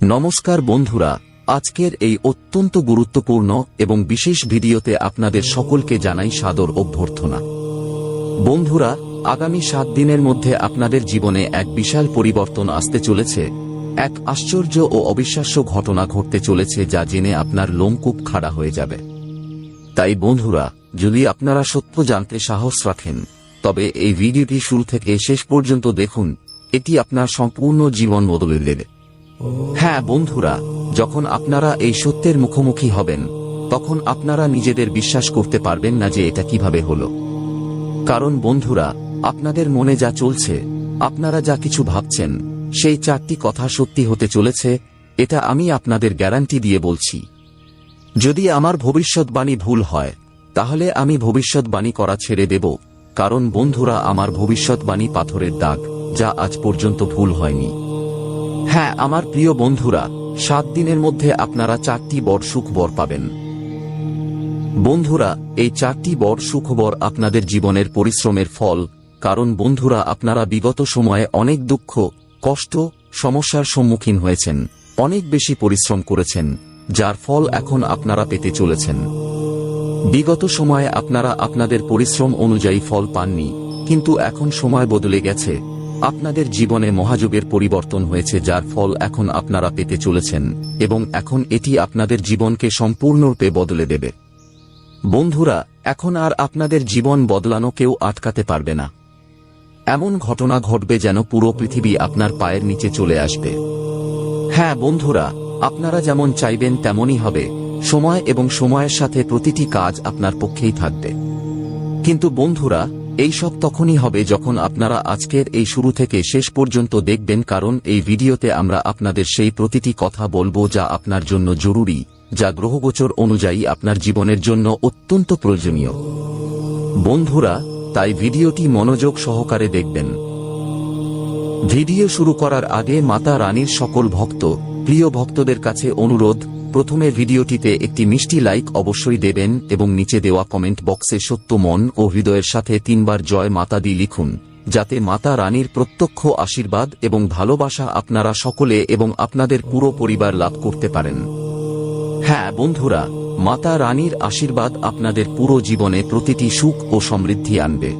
নমস্কার বন্ধুরা, আজকের এই অত্যন্ত গুরুত্বপূর্ণ এবং বিশেষ ভিডিওতে আপনাদের সকলকে জানাই সাদর অভ্যর্থনা। বন্ধুরা, আগামী সাত দিনের মধ্যে আপনাদের জীবনে এক বিশাল পরিবর্তন আসতে চলেছে। এক আশ্চর্য ও অবিশ্বাস্য ঘটনা ঘটতে চলেছে যা জেনে আপনার লোমকূপ খাড়া হয়ে যাবে। তাই বন্ধুরা, যদি আপনারা সত্য জানতে সাহস রাখেন, তবে এই ভিডিওটি শুরু থেকে শেষ পর্যন্ত দেখুন, এটি আপনার সম্পূর্ণ জীবন বদলে দেবে। হ্যাঁ বন্ধুরা, যখন আপনারা এই সত্যের মুখোমুখি হবেন, তখন আপনারা নিজেদের বিশ্বাস করতে পারবেন না যে এটা কীভাবে হলো। কারণ, বন্ধুরা, আপনাদের মনে যা চলছে, আপনারা যা কিছু ভাবছেন, সেই চারটি কথা সত্যি হতে চলেছে, এটা আমি আপনাদের গ্যারান্টি দিয়ে বলছি। যদি আমার ভবিষ্যৎবাণী ভুল হয়, তাহলে আমি ভবিষ্যৎবাণী করা ছেড়ে দেব, কারণ, বন্ধুরা, আমার ভবিষ্যৎবাণী পাথরের দাগ, যা আজ পর্যন্ত ভুল হয়নি। হ্যাঁ আমার প্রিয় বন্ধুরা, সাত দিনের মধ্যে আপনারা চারটি বড় সুখবর পাবেন। বন্ধুরা, এই চারটি বড় সুখবর আপনাদের জীবনের পরিশ্রমের ফল, কারণ বন্ধুরা, আপনারা বিগত সময়ে অনেক দুঃখ, কষ্ট, সমস্যার সম্মুখীন হয়েছেন, অনেক বেশি পরিশ্রম করেছেন, যার ফল এখন আপনারা পেতে চলেছেন। বিগত সময়ে আপনারা আপনাদের পরিশ্রম অনুযায়ী ফল পাননি, কিন্তু এখন সময় বদলে গেছে। আপনাদের জীবনে মহাযুগের পরিবর্তন হয়েছে যার ফল এখন আপনারা পেতে চলেছেন, এবং এখন এটি আপনাদের জীবনকে সম্পূর্ণরূপে বদলে দেবে। বন্ধুরা, এখন আর আপনাদের জীবন বদলানো কেউ আটকাতে পারবে না। এমন ঘটনা ঘটবে যেন পুরো পৃথিবী আপনার পায়ের নিচে চলে আসবে। হ্যাঁ বন্ধুরা, আপনারা যেমন চাইবেন তেমনই হবে, সময় এবং সময়ের সাথে প্রতিটি কাজ আপনার পক্ষেই থাকবে। কিন্তু বন্ধুরা এই সব তখনই হবে যখন আপনারা আজকের এই শুরু থেকে শেষ পর্যন্ত দেখবেন, কারণ এই ভিডিওতে আমরা আপনাদের সেই প্রতিটি কথা বলব যা আপনার জন্য জরুরি, যা গ্রহগোচর অনুযায়ী আপনার জীবনের জন্য অত্যন্ত প্রয়োজনীয়। বন্ধুরা, তাই ভিডিওটি মনোযোগ সহকারে দেখবেন। ভিডিও শুরু করার আগে মাতা রানীর সকল ভক্ত, প্রিয় ভক্তদের কাছে অনুরোধ প্রথমে ভিডিওটিতে একটি মিষ্টি লাইক অবশ্যই দেবেন এবং নিচে দেওয়া কমেন্ট বক্সে সত্য মন ও হৃদয়ের সাথে তিনবার জয় মাতা দি লিখুন, যাতে মাতা রানীর প্রত্যক্ষ আশীর্বাদ এবং ভালোবাসা আপনারা সকলে এবং আপনাদের পুরো পরিবার লাভ করতে পারেন। হ্যাঁ বন্ধুরা, মাতা রানীর আশীর্বাদ আপনাদের পুরো জীবনে প্রতিটি সুখ ও সমৃদ্ধি আনবে।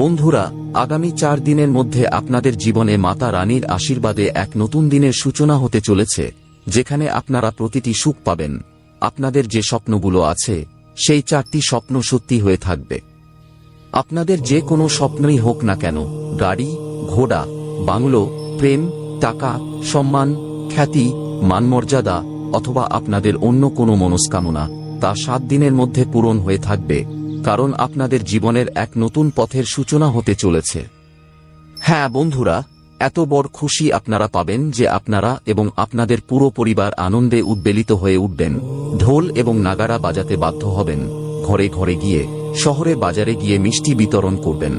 বন্ধুরা, আগামী চার দিনের মধ্যে আপনাদের জীবনে মাতা রানীর আশীর্বাদে এক নতুন দিনের সূচনা হতে চলেছে। যেখানে আপনারা প্রতিটি সুখ পাবেন। আপনাদের যে স্বপ্নগুলো আছে, সেই চারটি স্বপ্ন সত্যি হয়ে থাকবে। আপনাদের যে কোনো স্বপ্নই হোক না কেন, গাড়ি, ঘোড়া, বাংলো, প্রেম, টাকা, সম্মান, খ্যাতি, মানমর্যাদা, অথবা আপনাদের অন্য কোনো মনস্কামনা, তা সাত দিনের মধ্যে পূরণ হয়ে থাকবে, কারণ আপনাদের জীবনের এক নতুন পথের সূচনা হতে চলেছে। হ্যাঁ বন্ধুরা এত বড় খুশি আপনারা পাবেন যে আপনারা এবং আপনাদের পুরো পরিবার আনন্দে উদ্বেলিত হয়ে উঠবেন। ঢোল এবং নাগারা বাজাতে বাধ্য হবেন। ঘরে ঘরে গিয়ে, শহরে বাজারে গিয়ে মিষ্টি বিতরণ করবেন।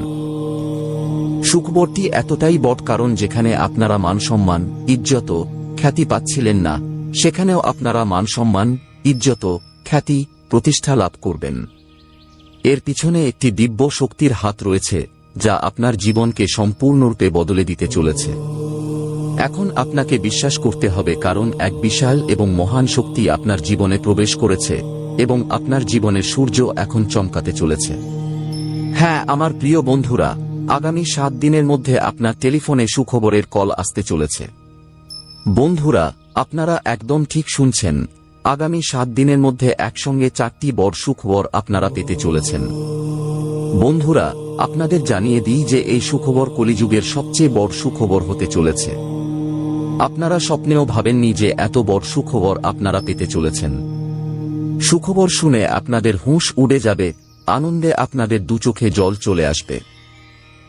সুখবরটি এতটাই বট কারণ যেখানে আপনারা মানসম্মান, ইজ্জত খ্যাতি পাচ্ছিলেন না, সেখানেও আপনারা মানসম্মান, ইজ্জত খ্যাতি প্রতিষ্ঠা লাভ করবেন। এর পিছনে একটি দিব্য শক্তির হাত রয়েছে। যা আপনার জীবনকে সম্পূর্ণরূপে বদলে দিতে চলেছে। এখন আপনাকে বিশ্বাস করতে হবে কারণ এক বিশাল এবং মহান শক্তি আপনার জীবনে প্রবেশ করেছে এবং আপনার জীবনের সূর্য এখন চমকাতে চলেছে। হ্যাঁ আমার প্রিয় বন্ধুরা, আগামী সাত দিনের মধ্যে আপনার টেলিফোনে সুখবরের কল আসতে চলেছে। বন্ধুরা, আপনারা একদম ঠিক শুনছেন আগামী সাত দিনের মধ্যে একসঙ্গে চারটি বর সুখবর আপনারা পেতে চলেছেন। বন্ধুরা, আপনাদের জানিয়ে দিই যে এই সুখবর কলিযুগের সবচেয়ে বড় সুখবর হতে চলেছে। আপনারা স্বপ্নেও ভাবেননি যে এত বড় সুখবর আপনারা পেতে চলেছেন। সুখবর শুনে আপনাদের হুঁশ উড়ে যাবে, আনন্দে আপনাদের দু চোখে জল চলে আসবে।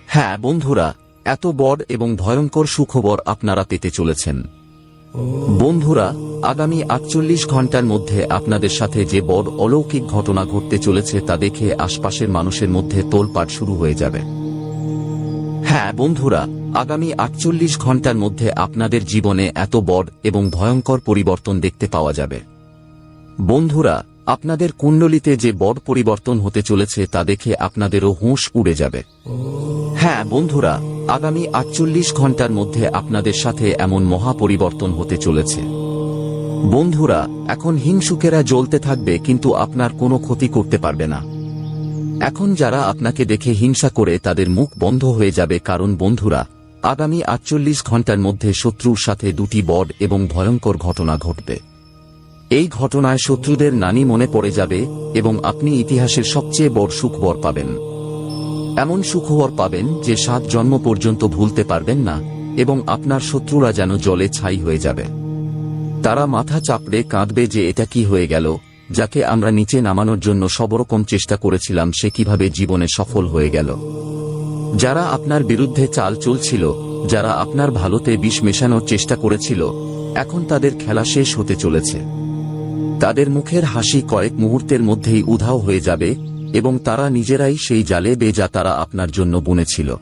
হ্যাঁ বন্ধুরা, এত বড় এবং ভয়ঙ্কর সুখবর আপনারা পেতে চলেছেন। বন্ধুরা, আগামী আটচল্লিশ ঘণ্টার মধ্যে আপনাদের সাথে যে বড় অলৌকিক ঘটনা ঘটতে চলেছে তা দেখে আশপাশের মানুষের মধ্যে তোলপাট শুরু হয়ে যাবে। হ্যাঁ বন্ধুরা, আগামী আটচল্লিশ ঘণ্টার মধ্যে আপনাদের জীবনে এত বড় এবং ভয়ঙ্কর পরিবর্তন দেখতে পাওয়া যাবে। বন্ধুরা আপনাদের কুণ্ডলিতে যে বড় পরিবর্তন হতে চলেছে তা দেখে আপনাদেরও হুঁশ উড়ে যাবে। হ্যাঁ বন্ধুরা, আগামী আটচল্লিশ ঘণ্টার মধ্যে আপনাদের সাথে এমন মহা পরিবর্তন হতে চলেছে। বন্ধুরা, এখন হিংসুকেরা জ্বলতে থাকবে কিন্তু আপনার কোনো ক্ষতি করতে পারবে না। এখন যারা আপনাকে দেখে হিংসা করে তাদের মুখ বন্ধ হয়ে যাবে কারণ বন্ধুরা, আগামী আটচল্লিশ ঘণ্টার মধ্যে শত্রুর সাথে দুটি বড এবং ভয়ঙ্কর ঘটনা ঘটবে। এই ঘটনায় শত্রুদের নানি মনে পড়ে যাবে এবং আপনি ইতিহাসের সবচেয়ে বড় সুখবর পাবেন। এমন সুখবর পাবেন যে সাত জন্ম পর্যন্ত ভুলতে পারবেন না এবং আপনার শত্রুরা যেন জলে ছাই হয়ে যাবে। তারা মাথা চাপড়ে কাঁদবে যে এটা কি হয়ে গেল, যাকে আমরা নিচে নামানোর জন্য সবরকম চেষ্টা করেছিলাম সে কীভাবে জীবনে সফল হয়ে গেল। যারা আপনার বিরুদ্ধে চাল চলছিল, যারা আপনার ভালোতে বিষ মেশানোর চেষ্টা করেছিল, এখন তাদের খেলা শেষ হতে চলেছে। তাদের মুখের হাসি কয়েক মুহূর্তের মধ্যেই উধাও হয়ে যাবে, এবং তারা নিজেরাই সেই জালে বেজা তারা আপনার জন্য বুনেছিল।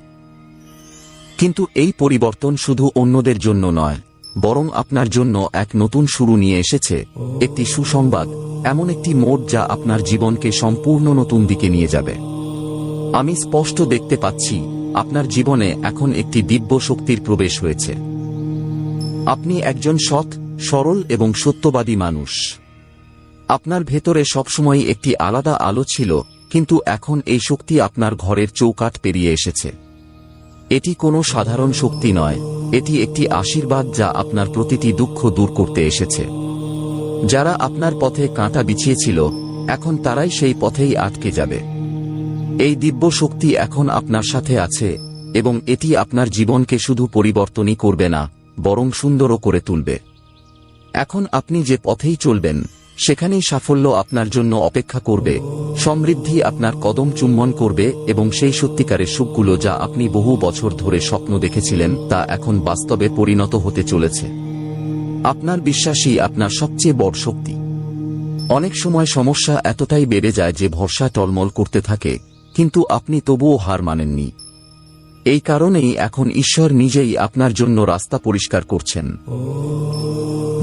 কিন্তু এই পরিবর্তন শুধু অন্যদের জন্য নয়, বরং আপনার জন্য এক নতুন শুরু নিয়ে এসেছে, একটি সুসংবাদ, এমন একটি মোড় যা আপনার জীবনকে সম্পূর্ণ নতুন দিকে নিয়ে যাবে। আমি স্পষ্ট দেখতে পাচ্ছি, আপনার জীবনে এখন একটি দিব্য শক্তির প্রবেশ হয়েছে। আপনি একজন সৎ, সরল এবং সত্যবাদী মানুষ। আপনার ভেতরে সবসময় একটি আলাদা আলো ছিল, কিন্তু এখন এই শক্তি আপনার ঘরের চৌকাঠ পেরিয়ে এসেছে। এটি কোনো সাধারণ শক্তি নয়, এটি একটি আশীর্বাদ যা আপনার প্রতিটি দুঃখ দূর করতে এসেছে। যারা আপনার পথে কাঁটা বিছিয়েছিল, এখন তারাই সেই পথেই আটকে যাবে। এই দিব্য শক্তি এখন আপনার সাথে আছে, এবং এটি আপনার জীবনকে শুধু পরিবর্তনই করবে না, বরং সুন্দরও করে তুলবে। এখন আপনি যে পথেই চলবেন সেখানেই সাফল্য আপনার জন্য অপেক্ষা করবে, সমৃদ্ধি আপনার কদম চুম্বন করবে এবং সেই সত্যিকারের সুখগুলো যা আপনি বহু বছর ধরে স্বপ্ন দেখেছিলেন তা এখন বাস্তবে পরিণত হতে চলেছে। আপনার বিশ্বাসই আপনার সবচেয়ে বড় শক্তি। অনেক সময় সমস্যা এতটাই বেড়ে যায় যে ভরসা টলমল করতে থাকে, কিন্তু আপনি তবুও হার মানেননি। এই কারণেই এখন ঈশ্বর নিজেই আপনার জন্য রাস্তা পরিষ্কার করছেন।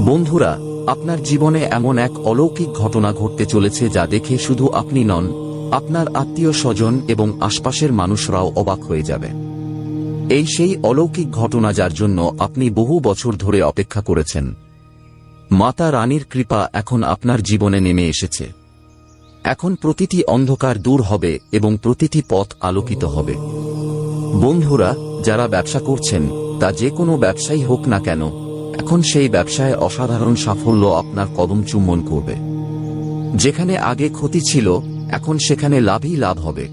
বন্ধুরা আপনার জীবনে এমন এক অলৌকিক ঘটনা ঘটতে চলেছে যা দেখে শুধু আপনি নন, আপনার আত্মীয় স্বজন এবং আশপাশের মানুষরাও অবাক হয়ে যাবে। এই সেই অলৌকিক ঘটনা যার জন্য আপনি বহু বছর ধরে অপেক্ষা করেছেন। মাতা রানীর কৃপা এখন আপনার জীবনে নেমে এসেছে। এখন প্রতিটি অন্ধকার দূর হবে এবং প্রতিটি পথ আলোকিত হবে। বন্ধুরা, যারা ব্যবসা করছেন, তা যে কোনো ব্যবসায়ী হোক না কেন এখন সেই ব্যবসায় অসাধারণ সাফল্য আপনার কদম চুম্বন করবে। যেখানে আগে ক্ষতি ছিল, এখন সেখানে লাভই লাভ হবে।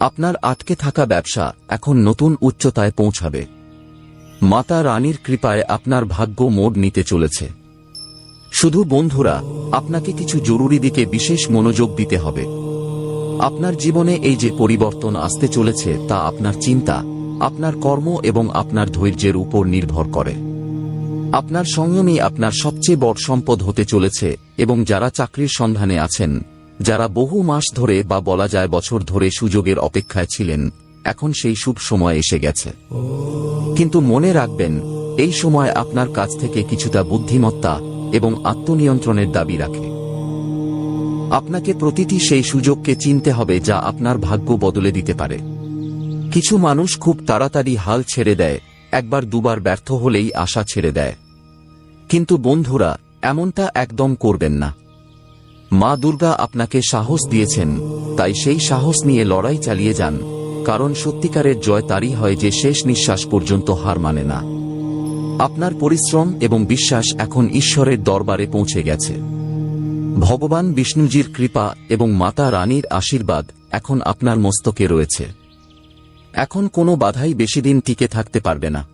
আপনার আটকে থাকা ব্যবসা এখন নতুন উচ্চতায় পৌঁছাবে। মাতা রানীর কৃপায় আপনার ভাগ্য মোড় নিতে চলেছে। শুধু বন্ধুরা, আপনাকে কিছু জরুরি দিকে বিশেষ মনোযোগ দিতে হবে। আপনার জীবনে এই যে পরিবর্তন আসতে চলেছে তা আপনার চিন্তা, আপনার কর্ম এবং আপনার ধৈর্যের উপর নির্ভর করে। আপনার সংযমই আপনার সবচেয়ে বড় সম্পদ হতে চলেছে, এবং যারা চাকরির সন্ধানে আছেন, যারা বহু মাস ধরে বা বলা যায় বছর ধরে সুযোগের অপেক্ষায় ছিলেন, এখন সেই শুভ সময় এসে গেছে। কিন্তু মনে রাখবেন, এই সময় আপনার কাছ থেকে কিছুটা বুদ্ধিমত্তা এবং আত্মনিয়ন্ত্রণের দাবি রাখে। আপনাকে প্রতিটি সেই সুযোগকে চিনতে হবে যা আপনার ভাগ্য বদলে দিতে পারে। কিছু মানুষ খুব তাড়াতাড়ি হাল ছেড়ে দেয়, একবার দুবার ব্যর্থ হলেই আশা ছেড়ে দেয়। কিন্তু বন্ধুরা, এমনটা একদম করবেন না। মা দুর্গা আপনাকে সাহস দিয়েছেন, তাই সেই সাহস নিয়ে লড়াই চালিয়ে যান, কারণ সত্যিকারের জয় তারই হয় যে শেষ নিঃশ্বাস পর্যন্ত হার মানে না। আপনার পরিশ্রম এবং বিশ্বাস এখন ঈশ্বরের দরবারে পৌঁছে গেছে। ভগবান বিষ্ণুজির কৃপা এবং মাতা রানীর আশীর্বাদ এখন আপনার মস্তকে রয়েছে। এখন কোনো বাধাই বেশিদিন টিকে থাকতে পারবে না।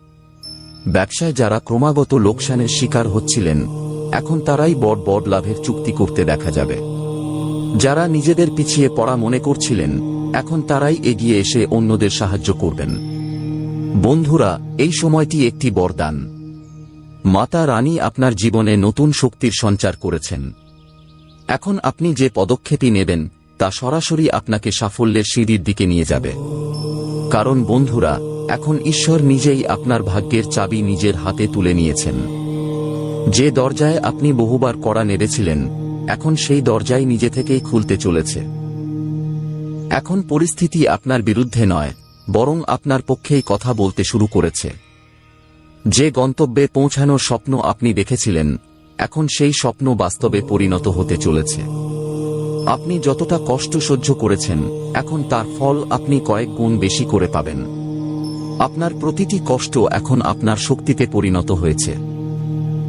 ব্যবসায় যারা ক্রমাগত লোকসানের শিকার হচ্ছিলেন, এখন তারাই বড় বড় লাভের চুক্তি করতে দেখা যাবে। যারা নিজেদের পিছিয়ে পড়া মনে করছিলেন, এখন তারাই এগিয়ে এসে অন্যদের সাহায্য করবেন। বন্ধুরা, এই সময়টি একটি বরদান। মাতা রানী আপনার জীবনে নতুন শক্তির সঞ্চার করেছেন। এখন আপনি যে পদক্ষেপই নেবেন, তা সরাসরি আপনাকে সাফল্যের সিঁড়ির দিকে নিয়ে যাবে। কারণ বন্ধুরা এখন ঈশ্বর নিজেই আপনার ভাগ্যের চাবি নিজের হাতে তুলে নিয়েছেন। যে দরজায় আপনি বহুবার কড়া নেড়েছিলেন, এখন সেই দরজাই নিজে থেকেই খুলতে চলেছে। এখন পরিস্থিতি আপনার বিরুদ্ধে নয়, বরং আপনার পক্ষেই কথা বলতে শুরু করেছে। যে গন্তব্যে পৌঁছানোর স্বপ্ন আপনি দেখেছিলেন, এখন সেই স্বপ্ন বাস্তবে পরিণত হতে চলেছে। আপনি যতটা কষ্ট সহ্য করেছেন, এখন তার ফল আপনি কয়েক গুণ বেশি করে পাবেন। আপনার প্রতিটি কষ্ট এখন আপনার শক্তিতে পরিণত হয়েছে।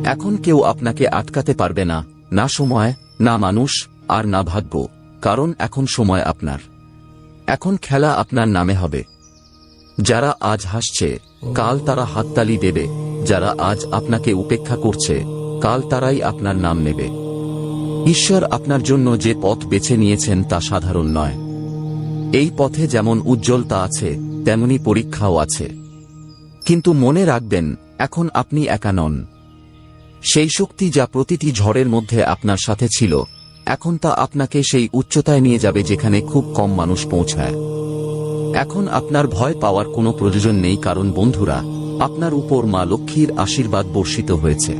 এখন কেউ আপনাকে আটকাতে পারবে না না সময়, না মানুষ, আর না ভাগ্য, কারণ এখন সময় আপনার। এখন খেলা আপনার নামে হবে। যারা আজ হাসছে, কাল তারা হাততালি দেবে। যারা আজ আপনাকে উপেক্ষা করছে, কাল তারাই আপনার নাম নেবে। ঈশ্বর আপনার জন্য যে পথ বেছে নিয়েছেন তা সাধারণ নয়। এই পথে যেমন উজ্জ্বলতা আছে তেমনি পরীক্ষাও আছে। কিন্তু মনে রাখবেন, এখন আপনি একা নন। সেই শক্তি যা প্রতিটি ঝড়ের মধ্যে আপনার সাথে ছিল, এখন তা আপনাকে সেই উচ্চতায় নিয়ে যাবে যেখানে খুব কম মানুষ পৌঁছায়। এখন আপনার ভয় পাওয়ার কোনো প্রয়োজন নেই, কারণ বন্ধুরা, আপনার উপর মা লক্ষ্মীর আশীর্বাদ বর্ষিত হয়েছে।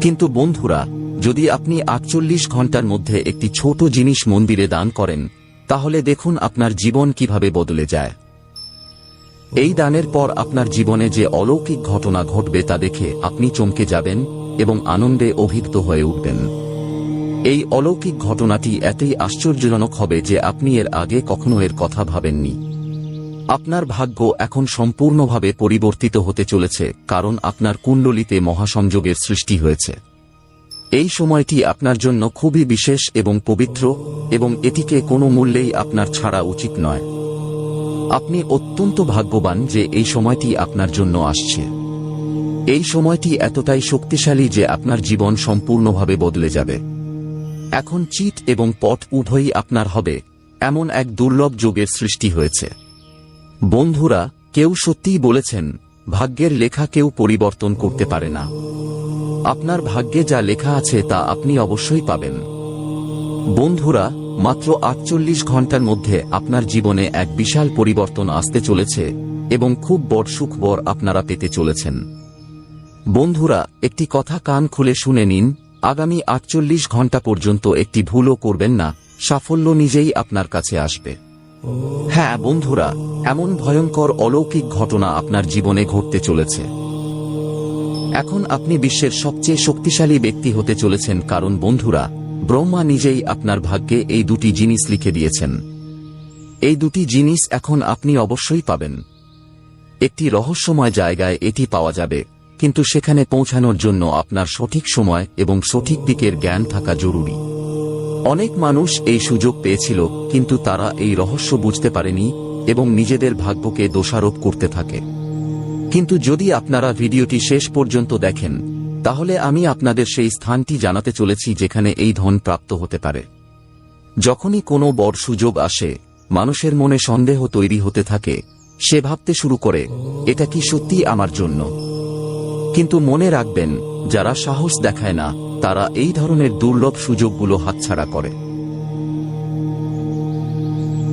কিন্তু বন্ধুরা, যদি আপনি আটচল্লিশ ঘণ্টার মধ্যে একটি ছোট জিনিস মন্দিরে দান করেন, তাহলে দেখুন আপনার জীবন কীভাবে বদলে যায়। এই দানের পর আপনার জীবনে যে অলৌকিক ঘটনা ঘটবে তা দেখে আপনি চমকে যাবেন এবং আনন্দে অভিভূত হয়ে উঠবেন। এই অলৌকিক ঘটনাটি এতই আশ্চর্যজনক হবে যে আপনি এর আগে কখনো এর কথা ভাবেননি। আপনার ভাগ্য এখন সম্পূর্ণভাবে পরিবর্তিত হতে চলেছে, কারণ আপনার কুণ্ডলিতে মহাসংযোগের সৃষ্টি হয়েছে। এই সময়টি আপনার জন্য খুবই বিশেষ এবং পবিত্র, এবং এটিকে কোনো মূল্যেই আপনার ছাড়া উচিত নয়। আপনি অত্যন্ত ভাগ্যবান যে এই সময়টি আপনার জন্য আসছে। এই সময়টি এতটাই শক্তিশালী যে আপনার জীবন সম্পূর্ণভাবে বদলে যাবে। এখন চিট এবং পট উভয়ই আপনার হবে, এমন এক দুর্লভ যোগের সৃষ্টি হয়েছে। বন্ধুরা, কেউ সত্যিই বলেছেন, ভাগ্যের লেখা কেউ পরিবর্তন করতে পারে না। আপনার ভাগ্যে যা লেখা আছে তা আপনি অবশ্যই পাবেন। বন্ধুরা মাত্র আটচল্লিশ ঘণ্টার মধ্যে আপনার জীবনে এক বিশাল পরিবর্তন আসতে চলেছে এবং খুব বড় সুখবর আপনারা পেতে চলেছেন। বন্ধুরা, একটি কথা কান খুলে শুনে নিন, আগামী আটচল্লিশ ঘণ্টা পর্যন্ত একটি ভুলও করবেন না, সাফল্য নিজেই আপনার কাছে আসবে। হ্যাঁ বন্ধুরা, এমন ভয়ঙ্কর অলৌকিক ঘটনা আপনার জীবনে ঘটতে চলেছে। এখন আপনি বিশ্বের সবচেয়ে শক্তিশালী ব্যক্তি হতে চলেছেন কারণ বন্ধুরা ব্রহ্মা নিজেই আপনার ভাগ্যে এই দুটি জিনিস লিখে দিয়েছেন। এই দুটি জিনিস এখন আপনি অবশ্যই পাবেন। একটি রহস্যময় জায়গায় এটি পাওয়া যাবে, কিন্তু সেখানে পৌঁছানোর জন্য আপনার সঠিক সময় এবং সঠিক দিকের জ্ঞান থাকা জরুরি। অনেক মানুষ এই সুযোগ পেয়েছিল, কিন্তু তারা এই রহস্য বুঝতে পারেনি এবং নিজেদের ভাগ্যকে দোষারোপ করতে থাকে। কিন্তু যদি আপনারা ভিডিওটি শেষ পর্যন্ত দেখেন তাহলে আমি আপনাদের সেই স্থানটি জানাতে চলেছি যেখানে এই ধন প্রাপ্ত হতে পারে। যখনই কোনো বড় সুযোগ আসে, মানুষের মনে সন্দেহ তৈরি হতে থাকে, সে ভাবতে শুরু করে, এটা কি সত্যি আমার জন্য? কিন্তু মনে রাখবেন, যারা সাহস দেখায় না, তারা এই ধরনের দুর্লভ সুযোগগুলো হাতছাড়া করে।